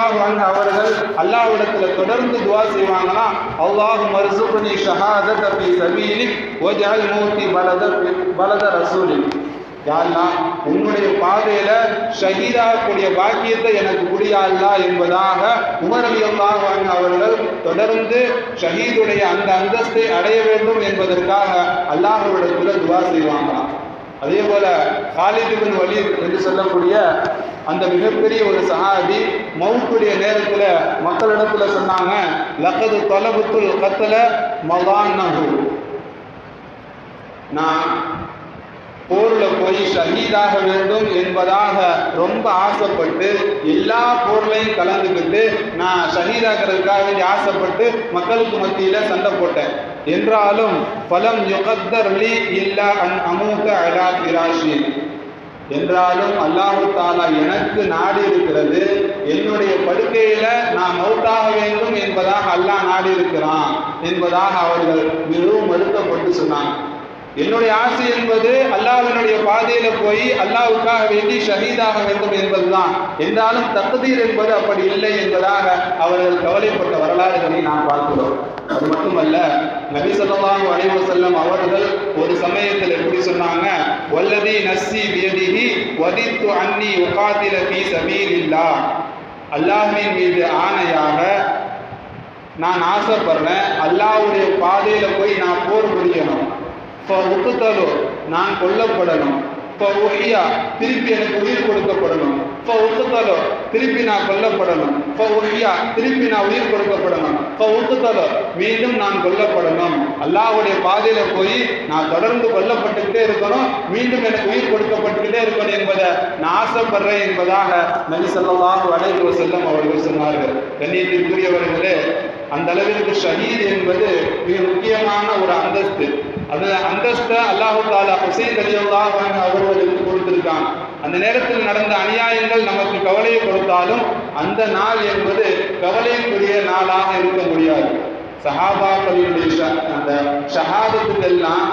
ரலியல்லாஹு அன் அவர்கள் அல்லாஹ்விடத்தில் தொடர்ந்து துவா செய்வாங்கன்னா அல்லாஹு மர்சுக்னி ஷஹாதத் ஃபீ சபீலிக் வஜ்அல் மௌத்தி பலத பலத ரசூலிக் யா உன்னுடைய பாதையில ஷஹீதாகக்கூடிய பாக்கியத்தை எனக்கு குடியா அல்லா என்பதாக உமர் ரலியல்லாஹு அவர்கள் தொடர்ந்து ஷஹீதுடைய அந்த அந்தஸ்தை அடைய வேண்டும் என்பதற்காக அல்லாஹ்விடத்துல துவா செய்வாங்களாம். அதே போல காலித் வழி என்று சொல்லக்கூடிய அந்த மிகப்பெரிய ஒரு சஹாபி மவுத்துடைய நேரத்தில் மக்களிடத்தில் சொன்னாங்க லக்கது தொலபுத்துல் கத்தல மலான்னஹு நான் போரில் போய் ஷஹீதாக வேண்டும் என்பதாக ரொம்ப ஆசைப்பட்டு எல்லா போர்லையும் கலந்துக்கிட்டு நான் ஷஹீதாகிறதுக்காக வேண்டி ஆசைப்பட்டு மக்களுக்கு மத்தியில் சண்டை போட்டேன். என்றாலும் பலம் யுகத்தர் லி இல்லா அன் அமூக அலா பிராஷி என்றாலும் அல்லாஹு தாலா எனக்கு நாடி இருக்கிறது. என்னுடைய படுக்கையில நான் மௌத்தாக வேண்டும் என்பதாக அல்லாஹ் நாடி இருக்கிறான் என்பதாக அவர்கள் மிகவும் வருத்தப்பட்டு சொன்னாங்க. என்னுடைய ஆசை என்பது அல்லாஹ்வினுடைய பாதையில போய் அல்லாஹ்வுக்காக வேண்டி ஷஹீதாக வேண்டும் என்பதுதான். என்றாலும் தத்ததீர் என்பது அப்படி இல்லை என்பதாக அவர்கள் கவலைப்பட்ட வரலாறுகளை நாம் பார்க்கிறோம். அது மட்டுமல்ல நபி ஸல்லல்லாஹு அலைஹி வஸல்லம் அவர்கள் ஒரு சமயத்தில் எப்படி சொன்னாங்க? வல்லதி நஸ்ஸி பியதிஹி வதித்து அன்னி உகாதில ஃபீ சபீலில்லாஹ். அல்லாஹின் மீது ஆணையாக நான் ஆசைப்படுறேன் அல்லாவுடைய பாதையில போய் நான் போர் புரியணும். இப்போ உக்குத்தலோ நான் கொல்லப்படணும். இப்போ உஹியா திருப்பி எனக்கு உயிர் கொடுக்கப்படணும். இப்போ உக்குத்தலோ திருப்பி நான் கொல்லப்படணும். இப்போ உஹியா திருப்பி நான் உயிர் கொடுக்கப்படணும். இப்போ உக்குத்தலோ மீண்டும் நான் கொல்லப்படணும். அல்லாஹ்வுடைய பாதையில போய் நான் தொடர்ந்து கொல்லப்பட்டுக்கிட்டே இருக்கணும். மீண்டும் எனக்கு உயிர் கொடுக்கப்பட்டுக்கிட்டே இருக்கணும் என்பதை நான் ஆசைப்படுறேன் என்பதாக நபி ஸல்லல்லாஹு அலைஹி செல்லம் அவர்கள் சொன்னார்கள். கண்ணியத்திற்குரியவர்களே அந்த அளவிற்கு ஷஹீத் என்பது மிக முக்கியமான ஒரு அந்தஸ்து. அந்த அந்தஸ்தை அல்லாஹு தாலா ஹுசைன் அலியுல்லாஹ் அவர்களுக்கு கொடுத்திருக்கான். அந்த நேரத்தில் நடந்த அநியாயங்கள் நமக்கு கவலையை கொடுத்தாலும் அந்த நாள் என்பது கவலைக்குரிய நாளாக இருக்க முடியாது. சஹாபாக்களினுடைய அந்த ஷஹாதத்துக்கெல்லாம்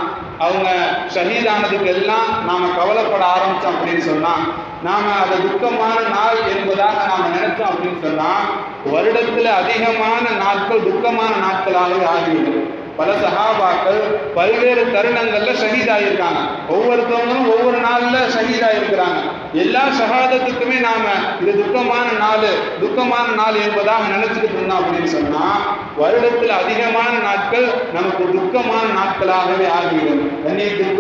அவங்க ஷஹீதானதுக்கு எல்லாம் நாம கவலைப்பட ஆரம்பிச்சோம் அப்படின்னு சொன்னா நாம அதை துக்கமான நாள் என்பதாக நாம நினைச்சோம் அப்படின்னு சொன்னா வருடத்துல அதிகமான நாட்கள் துக்கமான நாட்களாகவே ஆகிவிடும். பல சஹாபாக்கள் பல்வேறு தருணங்கள்ல ஷஹீதாயிருக்காங்க. ஒவ்வொருத்தவங்களும் ஒவ்வொரு நாள்ல ஷஹீதாயிருக்கிறாங்க. எல்லா சகாதத்துக்குமே நாம இது துக்கமான நாள் துக்கமான நாள் என்பதாக நினைச்சுக்கிட்டு இருந்தோம் அப்படின்னு சொன்னா வருடத்தில் அதிகமான நாட்கள் நமக்கு துக்கமான நாட்களாகவே ஆகிவிடும். கண்ணியத்திற்கு